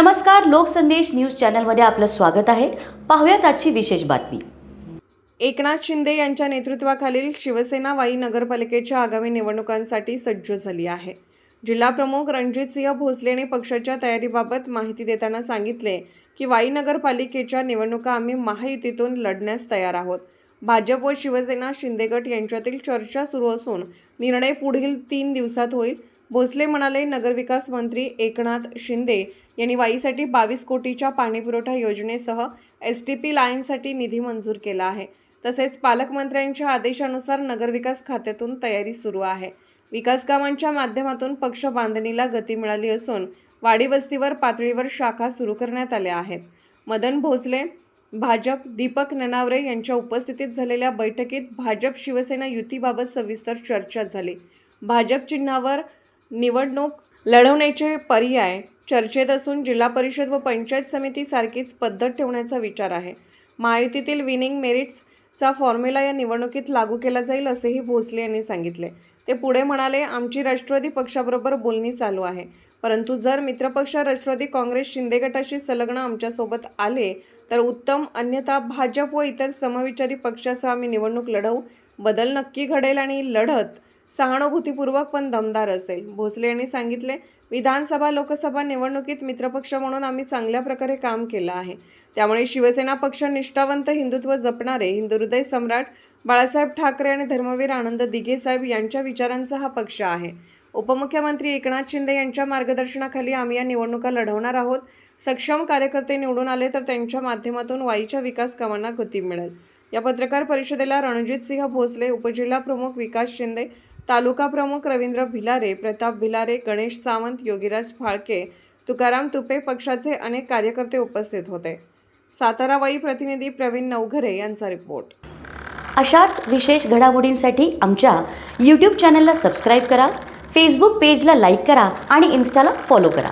नमस्कार लोकसंदेश न्यूज चॅनलमध्ये आपलं स्वागत आहे. पाहूयात आजची विशेष बातमी. एकनाथ शिंदे यांच्या नेतृत्वाखालील शिवसेना वाई नगरपालिकेच्या आगामी निवडणुकांसाठी सज्ज झाली आहे. जिल्हाप्रमुख रणजितसिंह भोसलेने पक्षाच्या तयारीबाबत माहिती देताना सांगितले की वाई नगरपालिकेच्या निवडणुका आम्ही महायुतीतून लढण्यास तयार आहोत. भाजप व शिवसेना शिंदेगट यांच्यातील चर्चा सुरू असून निर्णय पुढील तीन दिवसात होईल. भोसले म्हणाले नगरविकास मंत्री एकनाथ शिंदे यांनी वाईसाठी बावीस कोटीच्या पाणीपुरवठा योजनेसह एस टी पी लाईनसाठी निधी मंजूर केला आहे. तसेच पालकमंत्र्यांच्या आदेशानुसार नगरविकास खात्यातून तयारी सुरू आहे. विकास कामांच्या माध्यमातून पक्ष बांधणीला गती मिळाली असून वाडी वस्तीवर पातळीवर शाखा सुरू करण्यात आल्या आहेत. मदन भोसले भाजप दीपक ननावरे यांच्या उपस्थितीत झालेल्या बैठकीत भाजप शिवसेना युतीबाबत सविस्तर चर्चा झाली. भाजप चिन्हावर निवडणूक लढवण्याचे पर्याय चर्चेत असून जिल्हा परिषद व पंचायत समितीसारखीच पद्धत ठेवण्याचा विचार आहे. महायुतीतील विनिंग मेरिट्सचा फॉर्म्युला या निवडणुकीत लागू केला जाईल असेही भोसले यांनी सांगितले. ते पुढे म्हणाले आमची राष्ट्रवादी पक्षाबरोबर बोलणी चालू आहे. परंतु जर मित्रपक्ष राष्ट्रवादी काँग्रेस शिंदे गटाशी संलग्न आमच्यासोबत आले तर उत्तम अन्यथा भाजप व इतर समविचारी पक्षासह आम्ही निवडणूक लढवू. बदल नक्की घडेल आणि लढत सहानुभूतीपूर्वक पण दमदार असेल. भोसले यांनी सांगितले विधानसभा लोकसभा निवडणुकीत मित्रपक्ष म्हणून आम्ही चांगल्या प्रकारे काम केलं आहे. त्यामुळे शिवसेना पक्ष निष्ठावंत हिंदुत्व जपणारे हिंदुहृदय सम्राट बाळासाहेब ठाकरे आणि धर्मवीर आनंद दिघे साहेब यांच्या विचारांचा हा पक्ष आहे. उपमुख्यमंत्री एकनाथ शिंदे यांच्या मार्गदर्शनाखाली आम्ही या निवडणुका लढवणार आहोत. सक्षम कार्यकर्ते निवडून आले तर त्यांच्या माध्यमातून वाईच्या विकास कामांना गती मिळेल. या पत्रकार परिषदेला रणजितसिंह भोसले उपजिल्हा प्रमुख विकास शिंदे तालुका प्रमुख रवींद्र भिलारे प्रताप भिलारे गणेश सावंत योगीराज फाळके तुकाराम तुपे पक्षाचे अनेक कार्यकर्ते उपस्थित होते. सातारा वाई प्रतिनिधी प्रवीण नवघरे यांचा रिपोर्ट. अशाच विशेष घडामोडींसाठी आमच्या यूट्यूब चॅनलला सबस्क्राईब करा फेसबुक पेजला लाईक करा आणि इन्स्टाला फॉलो करा.